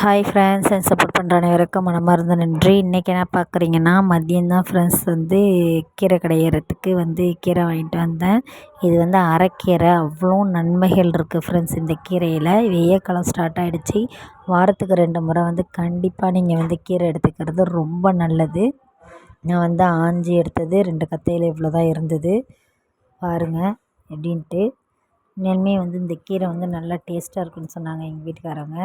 Hi friends என் support பண்ணுற அனைவருக்கும் மனமார்ந்த நன்றி. இன்றைக்கி என்ன பார்க்குறீங்கன்னா மதியம்தான் ஃப்ரெண்ட்ஸ் வந்து கீரை கடையிறதுக்கு வந்து கீரை வாங்கிட்டு வந்தேன். இது வந்து அரைக்கீரை. அவ்வளோ நன்மைகள் இருக்குது ஃப்ரெண்ட்ஸ் இந்த கீரையில். வெய்ய காலம் ஸ்டார்ட் ஆகிடுச்சி வாரத்துக்கு ரெண்டு முறை வந்து கண்டிப்பாக நீங்கள் வந்து கீரை எடுத்துக்கிறது ரொம்ப நல்லது. நான் வந்து ஆஞ்சி எடுத்தது ரெண்டு கத்தையில் இவ்வளோ தான் இருந்தது. பாருங்கள் எப்படின்ட்டு. உண்மையாலுமே வந்து இந்த கீரை வந்து நல்லா டேஸ்ட்டாக இருக்குன்னு சொன்னாங்க எங்கள் வீட்டுக்காரங்க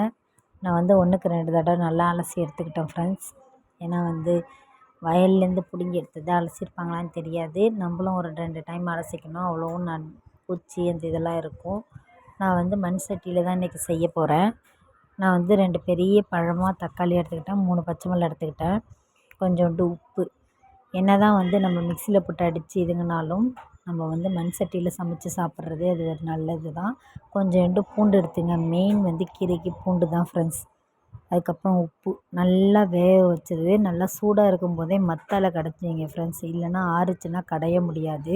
நான் வந்து ஒன்றுக்கு ரெண்டு தடவை நல்லா அலசி எடுத்துக்கிட்டேன் ஃப்ரெண்ட்ஸ் ஏன்னா வந்து வயல்லேருந்து பிடுங்கி எடுத்தது அலசியிருப்பாங்களான்னு தெரியாது. நம்மளும் ஒரு ரெண்டு டைம் அலசிக்கணும். அவ்வளோவும் நான் பூச்சி அந்த இதெல்லாம் இருக்கும். நான் வந்து மண் சட்டியில் தான் இன்றைக்கி செய்ய போகிறேன் நான் வந்து ரெண்டு பெரிய பழமாக தக்காளி எடுத்துக்கிட்டேன். மூணு பச்சை மிளகா எடுத்துக்கிட்டேன். கொஞ்சோண்டு உப்பு. என்ன தான் வந்து நம்ம மிக்சியில் போட்டு அடித்து இதுங்கனாலும் நம்ம வந்து மண் சட்டியில் சமைச்சி சாப்பிட்றது அது ஒரு நல்லது தான் கொஞ்சோண்டு பூண்டு எடுத்துங்க. மெயின் வந்து கீரைக்கு பூண்டு தான் ஃப்ரெண்ட்ஸ் அதுக்கப்புறம் உப்பு. நல்லா வேக வச்சது. நல்லா சூடாக இருக்கும் போதே மத்தால கடைச்சிங்க ஃப்ரெண்ட்ஸ் இல்லைன்னா ஆறுச்சுன்னா கடைய முடியாது.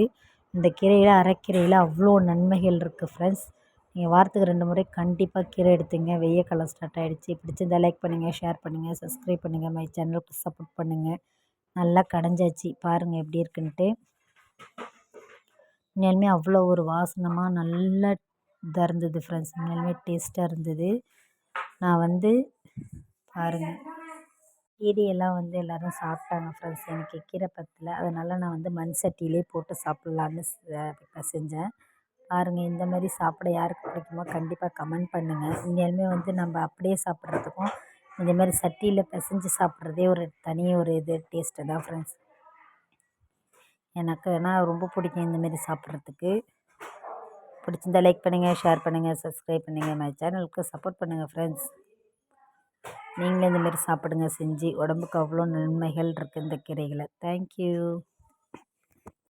இந்த கீரையில் அரைக்கீரையில் அவ்வளோ நன்மைகள் இருக்குது ஃப்ரெண்ட்ஸ் நீங்கள் வாரத்துக்கு ரெண்டு முறை கண்டிப்பாக கீரை எடுத்துங்க. வெய்ய காலம் ஸ்டார்ட் ஆகிடுச்சி பிடிச்சிருந்தா லைக் பண்ணுங்கள் ஷேர் பண்ணுங்கள் சப்ஸ்கிரைப் பண்ணுங்கள் மை சேனலுக்கு சப்போர்ட் பண்ணுங்கள் நல்லா கடைஞ்சாச்சு. பாருங்கள் எப்படி இருக்குன்ட்டு. உண்மையாலுமே அவ்வளோ ஒரு வாசனமாக நல்ல இதாக இருந்தது ஃப்ரெண்ட்ஸ் உண்மையாலுமே டேஸ்ட்டாக இருந்தது. நான் வந்து பாருங்கள் கீரையெல்லாம் வந்து எல்லோரும் சாப்பிட்டாங்க ஃப்ரெண்ட்ஸ் எனக்கு கீரை பத்தில். அதனால் நான் வந்து மண் சட்டியிலே போட்டு சாப்பிட்லான்னு செஞ்சேன். பாருங்கள் இந்த மாதிரி சாப்பிட யாருக்கு பிடிக்குமோ கண்டிப்பாக கமெண்ட் பண்ணுங்கள் உண்மையாலுமே வந்து நம்ம அப்படியே சாப்பிட்றதுக்கும் இந்த மாதிரி சட்டியில் பிசைஞ்சு சாப்பிட்றதே ஒரு தனி ஒரு இது டேஸ்ட்டு தான் ஃப்ரெண்ட்ஸ் எனக்கு ஆனால் ரொம்ப பிடிக்கும் இந்தமாரி சாப்பிட்றதுக்கு. பிடிச்சிருந்தா லைக் பண்ணுங்கள் ஷேர் பண்ணுங்கள் சப்ஸ்கிரைப் பண்ணுங்கள் மை சேனலுக்கு சப்போர்ட் பண்ணுங்கள் ஃப்ரெண்ட்ஸ் நீங்களும் இந்தமாரி சாப்பிடுங்க செஞ்சு. உடம்புக்கு அவ்வளோ நன்மைகள் இருக்குது இந்த கீரைகளை. தேங்க்யூ